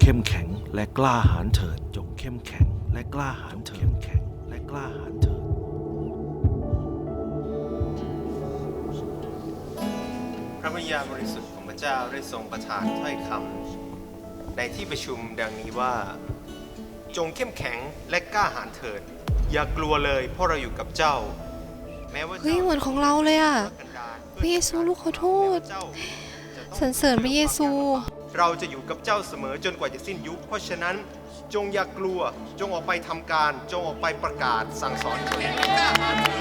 เข้มแข็งและกล้าหาญเถิด จงเข้มแข็งและกล้าหาญเถิดเข้มแข็งและกล้าหาญเถิด พระวิญญาณบริสุทธิ์ของพระเจ้าได้ทรงประทานถ้อยคำในที่ประชุมดังนี้ว่า จงเข้มแข็งและกล้าหาญเถิด อย่ากลัวเลยเพราะเราอยู่กับเจ้า แม้ว่าเฮ้ยเจ้าเหมือนของเราเลยอะกันดารพระเยซูลูกขอโทษแม้ว่าเจ้าจะต้องสรรเสริญพระเยซู เราจะอยู่กับเจ้าเสมอจนกว่าจะสิ้นยุค เพราะฉะนั้นจงอย่ากลัว จงออกไปทำการ จงออกไปประกาศสั่งสอนคน